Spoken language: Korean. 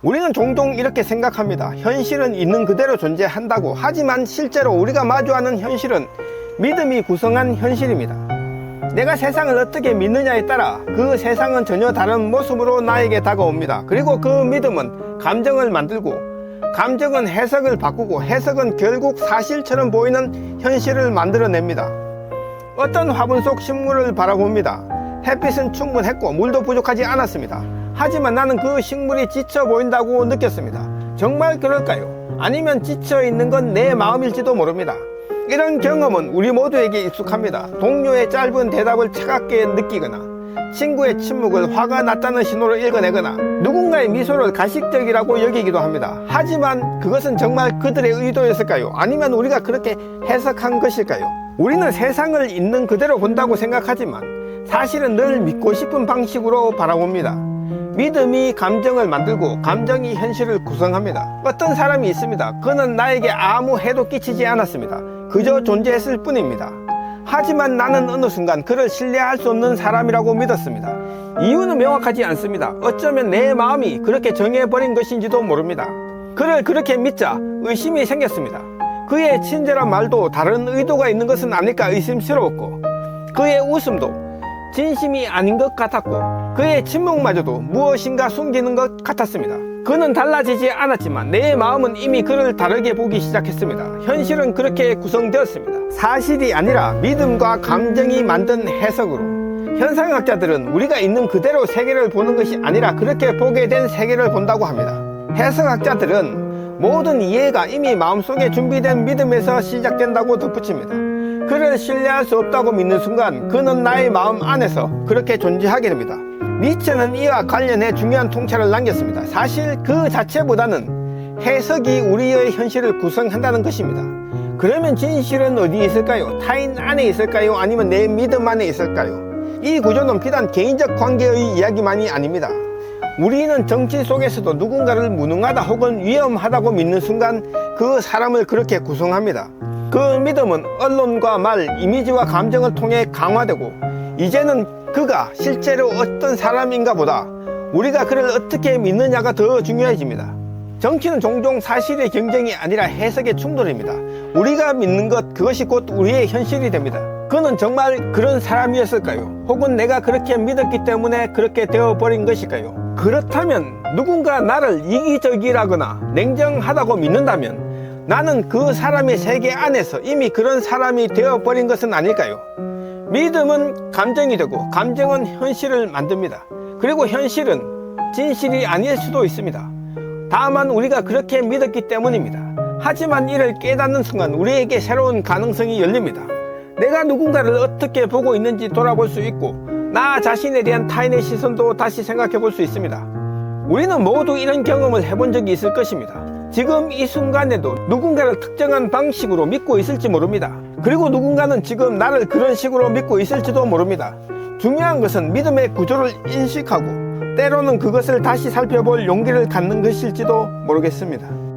우리는 종종 이렇게 생각합니다. 현실은 있는 그대로 존재한다고. 하지만 실제로 우리가 마주하는 현실은 믿음이 구성한 현실입니다. 내가 세상을 어떻게 믿느냐에 따라 그 세상은 전혀 다른 모습으로 나에게 다가옵니다. 그리고 그 믿음은 감정을 만들고 감정은 해석을 바꾸고 해석은 결국 사실처럼 보이는 현실을 만들어냅니다. 어떤 화분 속 식물을 바라봅니다. 햇빛은 충분했고 물도 부족하지 않았습니다. 하지만 나는 그 식물이 지쳐 보인다고 느꼈습니다. 정말 그럴까요? 아니면 지쳐 있는 건 내 마음일지도 모릅니다. 이런 경험은 우리 모두에게 익숙합니다. 동료의 짧은 대답을 차갑게 느끼거나 친구의 침묵을 화가 났다는 신호로 읽어내거나 누군가의 미소를 가식적이라고 여기기도 합니다. 하지만 그것은 정말 그들의 의도였을까요? 아니면 우리가 그렇게 해석한 것일까요? 우리는 세상을 있는 그대로 본다고 생각하지만 사실은 늘 믿고 싶은 방식으로 바라봅니다. 믿음이 감정을 만들고 감정이 현실을 구성합니다. 어떤 사람이 있습니다. 그는 나에게 아무 해도 끼치지 않았습니다. 그저 존재했을 뿐입니다. 하지만 나는 어느 순간 그를 신뢰할 수 없는 사람이라고 믿었습니다. 이유는 명확하지 않습니다. 어쩌면 내 마음이 그렇게 정해버린 것인지도 모릅니다. 그를 그렇게 믿자 의심이 생겼습니다. 그의 친절한 말도 다른 의도가 있는 것은 아닐까 의심스러웠고, 그의 웃음도 진심이 아닌 것 같았고 그의 침묵마저도 무엇인가 숨기는 것 같았습니다. 그는 달라지지 않았지만 내 마음은 이미 그를 다르게 보기 시작했습니다. 현실은 그렇게 구성되었습니다. 사실이 아니라 믿음과 감정이 만든 해석으로 현상학자들은 우리가 있는 그대로 세계를 보는 것이 아니라 그렇게 보게 된 세계를 본다고 합니다. 해석학자들은 모든 이해가 이미 마음속에 준비된 믿음에서 시작된다고 덧붙입니다. 그를 신뢰할 수 없다고 믿는 순간 그는 나의 마음 안에서 그렇게 존재하게 됩니다. 니체는 이와 관련해 중요한 통찰을 남겼습니다. 사실 그 자체보다는 해석이 우리의 현실을 구성한다는 것입니다. 그러면 진실은 어디에 있을까요? 타인 안에 있을까요? 아니면 내 믿음 안에 있을까요? 이 구조는 비단 개인적 관계의 이야기만이 아닙니다. 우리는 정치 속에서도 누군가를 무능하다 혹은 위험하다고 믿는 순간 그 사람을 그렇게 구성합니다. 그 믿음은 언론과 말, 이미지와 감정을 통해 강화되고 이제는 그가 실제로 어떤 사람인가 보다 우리가 그를 어떻게 믿느냐가 더 중요해집니다. 정치는 종종 사실의 경쟁이 아니라 해석의 충돌입니다. 우리가 믿는 것, 그것이 곧 우리의 현실이 됩니다. 그는 정말 그런 사람이었을까요? 혹은 내가 그렇게 믿었기 때문에 그렇게 되어버린 것일까요? 그렇다면 누군가 나를 이기적이라거나 냉정하다고 믿는다면 나는 그 사람의 세계 안에서 이미 그런 사람이 되어버린 것은 아닐까요? 믿음은 감정이 되고 감정은 현실을 만듭니다. 그리고 현실은 진실이 아닐 수도 있습니다. 다만 우리가 그렇게 믿었기 때문입니다. 하지만 이를 깨닫는 순간 우리에게 새로운 가능성이 열립니다. 내가 누군가를 어떻게 보고 있는지 돌아볼 수 있고 나 자신에 대한 타인의 시선도 다시 생각해 볼 수 있습니다. 우리는 모두 이런 경험을 해본 적이 있을 것입니다. 지금 이 순간에도 누군가를 특정한 방식으로 믿고 있을지 모릅니다. 그리고 누군가는 지금 나를 그런 식으로 믿고 있을지도 모릅니다. 중요한 것은 믿음의 구조를 인식하고 때로는 그것을 다시 살펴볼 용기를 갖는 것일지도 모르겠습니다.